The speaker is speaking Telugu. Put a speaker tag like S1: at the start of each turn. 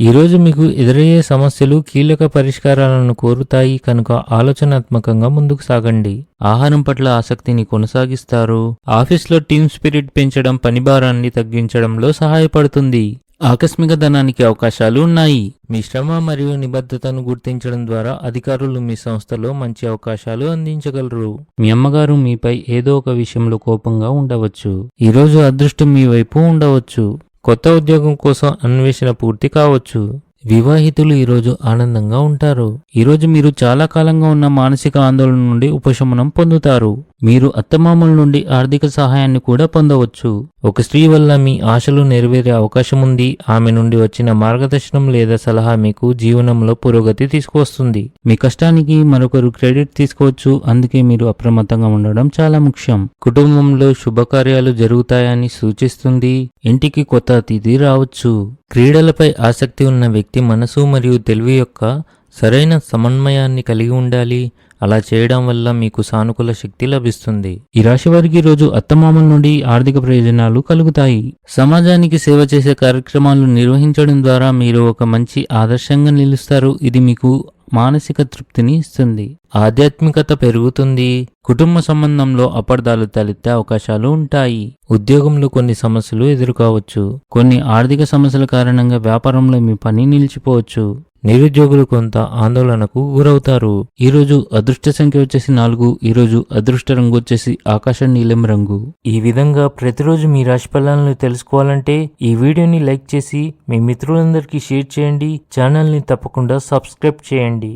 S1: ఈరోజు మీకు ఎదురయ్యే సమస్యలు కీలక పరిష్కారాలను కోరుతాయి కనుక ఆలోచనాత్మకంగా ముందుకు సాగండి. ఆహారం పట్ల ఆసక్తిని కొనసాగిస్తారు. ఆఫీస్లో టీమ్ స్పిరిట్ పెంచడం పని భారాన్ని తగ్గించడంలో సహాయపడుతుంది. ఆకస్మిక ధనానికి అవకాశాలు ఉన్నాయి. మీ శ్రమ మరియు నిబద్ధతను గుర్తించడం ద్వారా అధికారులు మీ సంస్థలో మంచి అవకాశాలు అందించగలరు. మీ అమ్మగారు మీపై ఏదో ఒక విషయంలో కోపంగా ఉండవచ్చు. ఈరోజు అదృష్టం మీ వైపు ఉండవచ్చు. కొత్త ఉద్యోగం కోసం అన్వేషణ పూర్తి కావచ్చు. వివాహితులు ఈరోజు ఆనందంగా ఉంటారు. ఈరోజు మీరు చాలా కాలంగా ఉన్న మానసిక ఆందోళన నుండి ఉపశమనం పొందుతారు. మీరు అత్తమామల నుండి ఆర్థిక సహాయాన్ని కూడా పొందవచ్చు. ఒక స్త్రీ వల్ల మీ ఆశలు నెరవేరే అవకాశం ఉంది ఆమె నుండి వచ్చిన మార్గదర్శనం లేదా సలహా మీకు జీవనంలో పురోగతి తీసుకువస్తుంది. మీ కష్టానికి మరొకరు క్రెడిట్ తీసుకోవచ్చు. అందుకే మీరు అప్రమత్తంగా ఉండడం చాలా ముఖ్యం. కుటుంబంలో శుభకార్యాలు జరుగుతాయని సూచిస్తుంది. ఇంటికి కొత్త అతిథి రావచ్చు. క్రీడలపై ఆసక్తి ఉన్న వ్యక్తి మనసు మరియు తెలివి యొక్క సరైన సమన్వయాన్ని కలిగి ఉండాలి. అలా చేయడం వల్ల మీకు సానుకూల శక్తి లభిస్తుంది. ఈ రాశి వారికి రోజు అత్తమామల నుండి ఆర్థిక ప్రయోజనాలు కలుగుతాయి. సమాజానికి సేవ చేసే కార్యక్రమాలు నిర్వహించడం ద్వారా మీరు ఒక మంచి ఆదర్శంగా నిలుస్తారు. ఇది మీకు మానసిక తృప్తిని ఇస్తుంది. ఆధ్యాత్మికత పెరుగుతుంది. కుటుంబ సంబంధంలో అపార్థాలు తలెత్తే అవకాశాలు ఉంటాయి. ఉద్యోగంలో కొన్ని సమస్యలు ఎదుర్కోవచ్చు. కొన్ని ఆర్థిక సమస్యల కారణంగా వ్యాపారంలో మీ పని నిలిచిపోవచ్చు. నిరుద్యోగులు కొంత ఆందోళనకు గురవుతారు. ఈరోజు అదృష్ట సంఖ్య వచ్చేసి నాలుగు ఈరోజు అదృష్ట రంగు వచ్చేసి ఆకాశ నీలం రంగు. ఈ విధంగా ప్రతిరోజు మీ రాశి ఫలాలను తెలుసుకోవాలంటే ఈ వీడియోని లైక్ చేసి మీ మిత్రులందరికీ షేర్ చేయండి ఛానల్ని తప్పకుండా సబ్స్క్రైబ్ చేయండి.